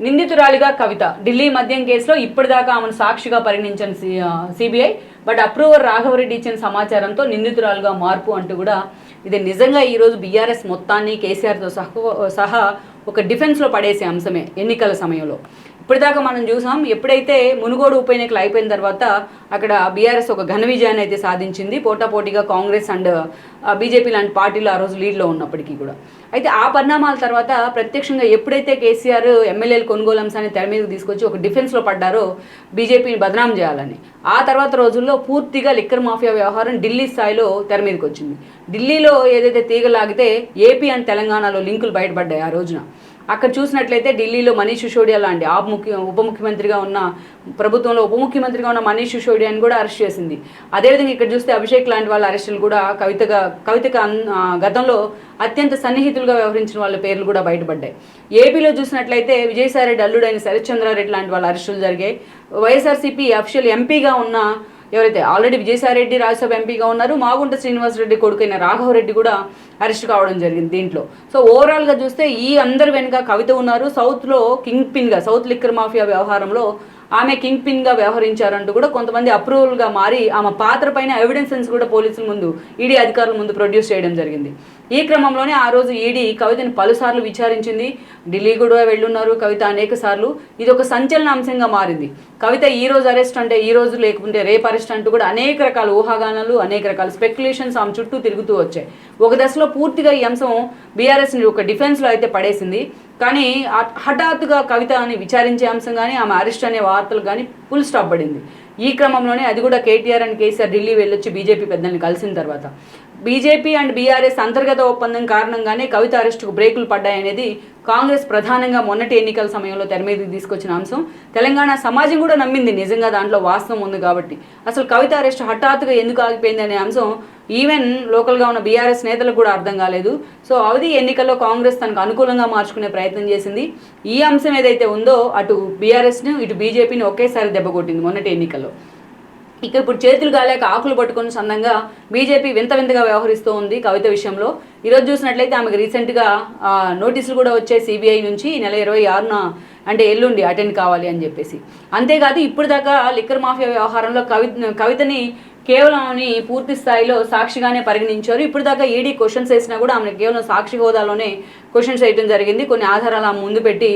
నిందితురాలిగా కవిత. ఢిల్లీ మద్యం కేసులో ఇప్పటిదాకా ఆమెను సాక్షిగా పరిగణించిన సిబిఐ బట్ అప్రూవర్ రాఘవరెడ్డి ఇచ్చిన సమాచారంతో నిందితురాలుగా మార్పు అంటూ కూడా ఇది నిజంగా ఈరోజు బీఆర్ఎస్ మొత్తాన్ని కేసీఆర్తో సహా సహా ఒక డిఫెన్స్లో పడేసే అంశమే ఎన్నికల సమయంలో. ఇప్పటిదాకా మనం చూసాం ఎప్పుడైతే మునుగోడు ఉప ఎన్నికలు అయిపోయిన తర్వాత అక్కడ బీఆర్ఎస్ ఒక ఘన విజయాన్ని అయితే సాధించింది పోటాపోటీగా కాంగ్రెస్ అండ్ బీజేపీ లాంటి పార్టీలు ఆ రోజు లీడ్లో ఉన్నప్పటికీ కూడా. అయితే ఆ పరిణామాల తర్వాత ప్రత్యక్షంగా ఎప్పుడైతే కేసీఆర్ ఎమ్మెల్యేలు కొనుగోలు అంశాన్ని తెర మీదకి తీసుకొచ్చి ఒక డిఫెన్స్లో పడ్డారో బీజేపీని బదనాం చేయాలని. ఆ తర్వాత రోజుల్లో పూర్తిగా లిక్కర్ మాఫియా వ్యవహారం ఢిల్లీ స్థాయిలో తెర మీదకి వచ్చింది. ఢిల్లీలో ఏదైతే తీగలాగితే ఏపీ అండ్ తెలంగాణలో లింకులు బయటపడ్డాయి ఆ రోజున. అక్కడ చూసినట్లయితే ఢిల్లీలో మనీష్ సిసోడియా లాంటి ఆ ముఖ్య ఉప ముఖ్యమంత్రిగా ఉన్న ప్రభుత్వంలో ఉప ముఖ్యమంత్రిగా ఉన్న మనీష్ సిసోడియాని కూడా అరెస్ట్ చేసింది. అదేవిధంగా ఇక్కడ చూస్తే అభిషేక్ లాంటి వాళ్ళ అరెస్టులు కూడా కవితగా కవితకు గతంలో అత్యంత సన్నిహితులుగా వ్యవహరించిన వాళ్ళ పేర్లు కూడా బయటపడ్డాయి. ఏపీలో చూసినట్లయితే విజయసాయిరెడ్డి అల్లుడైన శరత్చంద్రారెడ్డి లాంటి వాళ్ళ అరెస్టులు జరిగాయి. వైఎస్ఆర్సీపీ అఫిషియల్ ఎంపీగా ఉన్న ఎవరైతే ఆల్రెడీ విజయసాయిరెడ్డి రాజ్యసభ ఎంపీగా ఉన్నారు మాగుంట శ్రీనివాసరెడ్డి కొడుకైన రాఘవరెడ్డి కూడా అరెస్ట్ కావడం జరిగింది దీంట్లో. సో ఓవరాల్గా చూస్తే ఈ అందరి వెనుక కవిత ఉన్నారు. సౌత్లో కింగ్ పిన్గా సౌత్ లిక్కర్ మాఫియా వ్యవహారంలో ఆమె కింగ్ పిన్గా వ్యవహరించారంటూ కూడా కొంతమంది అప్రూవల్గా మారి ఆమె పాత్ర పైన ఎవిడెన్సెన్స్ కూడా పోలీసుల ముందు ఈడీ అధికారుల ముందు ప్రొడ్యూస్ చేయడం జరిగింది. ఈ క్రమంలోనే ఆ రోజు ఈడీ కవితను పలుసార్లు విచారించింది. ఢిల్లీ కూడా వెళ్ళున్నారు కవిత అనేక సార్లు. ఇది ఒక సంచలన అంశంగా మారింది. కవిత ఈ రోజు అరెస్ట్ అంటే ఈ రోజు లేకుంటే రేపు అరెస్ట్ అంటూ కూడా అనేక రకాల ఊహాగానాలు అనేక రకాల స్పెక్యులేషన్స్ ఆమె చుట్టూ తిరుగుతూ వచ్చాయి. ఒక దశలో పూర్తిగా ఈ అంశం బీఆర్ఎస్ని ఒక డిఫెన్స్లో అయితే పడేసింది. కానీ హఠాత్తుగా కవిత అని విచారించే అంశం కానీ ఆమె అరెస్ట్ అనే వార్తలు కానీ ఫుల్ స్టాప్ పడింది. ఈ క్రమంలోనే అది కూడా కేటీఆర్ అండ్ కేసీఆర్ ఢిల్లీ వెళ్ళొచ్చి బీజేపీ పెద్దల్ని కలిసిన తర్వాత. బీజేపీ అండ్ బీఆర్ఎస్ అంతర్గత ఒప్పందం కారణంగానే కవిత అరెస్టుకు బ్రేకులు పడ్డాయనేది కాంగ్రెస్ ప్రధానంగా మొన్నటి ఎన్నికల సమయంలో తెర మీదకి తీసుకొచ్చిన అంశం తెలంగాణ సమాజం కూడా నమ్మింది నిజంగా దాంట్లో వాస్తవం ఉంది కాబట్టి. అసలు కవిత అరెస్ట్ హఠాత్తుగా ఎందుకు ఆగిపోయింది అనే అంశం ఈవెన్ లోకల్గా ఉన్న బీఆర్ఎస్ నేతలకు కూడా అర్థం కాలేదు. సో అవధి ఎన్నికల్లో కాంగ్రెస్ తనకు అనుకూలంగా మార్చుకునే ప్రయత్నం చేసింది. ఈ అంశం ఏదైతే ఉందో అటు బీఆర్ఎస్ను ఇటు బీజేపీని ఒకేసారి దెబ్బ కొట్టింది మొన్నటి ఎన్నికల్లో. ఇక ఇప్పుడు చేతులు కాలేక ఆకులు పట్టుకుని సందంగా బీజేపీ వింత వింతగా వ్యవహరిస్తూ ఉంది కవిత విషయంలో. ఈరోజు చూసినట్లయితే ఆమెకు రీసెంట్గా నోటీసులు కూడా వచ్చాయి సిబిఐ నుంచి ఈ నెల ఇరవై ఆరున అంటే ఎల్లుండి అటెండ్ కావాలి అని చెప్పేసి. అంతేకాదు ఇప్పుడు దాకా లిక్కర్ మాఫియా వ్యవహారంలో కవి కవితని కేవలం ఆమెని పూర్తి స్థాయిలో సాక్షిగానే పరిగణించారు. ఇప్పుడు దాకా ఈడీ క్వశ్చన్స్ వేసినా కూడా ఆమెను కేవలం సాక్షి హోదాలోనే క్వశ్చన్స్ వేయడం జరిగింది. కొన్ని ఆధారాలు ఆమె ముందు పెట్టి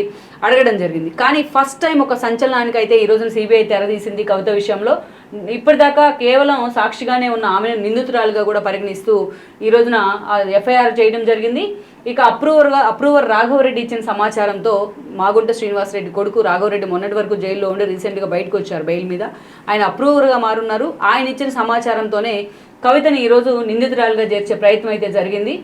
అడగడం జరిగింది. కానీ ఫస్ట్ టైం ఒక సంచలనానికి అయితే ఈ రోజున సిబిఐ తెరదీసింది కవిత విషయంలో. ఇప్పటిదాకా కేవలం సాక్షిగానే ఉన్న ఆమెను నిందితురాలుగా కూడా పరిగణిస్తూ ఈ రోజున ఎఫ్ఐఆర్ చేయడం జరిగింది. ఇక అప్రూవర్గా అప్రూవర్ రాఘవరెడ్డి ఇచ్చిన సమాచారంతో మాగుంట శ్రీనివాసరెడ్డి కొడుకు రాఘవరెడ్డి మొన్నటి వరకు జైల్లో ఉండి రీసెంట్గా బయటకు వచ్చారు బెయిల్ మీద. ఆయన అప్రూవర్గా మారున్నారు. ఆయన ఇచ్చిన సమాచారంతోనే కవితని ఈరోజు నిందితురాలుగా చేర్చే ప్రయత్నం అయితే జరిగింది.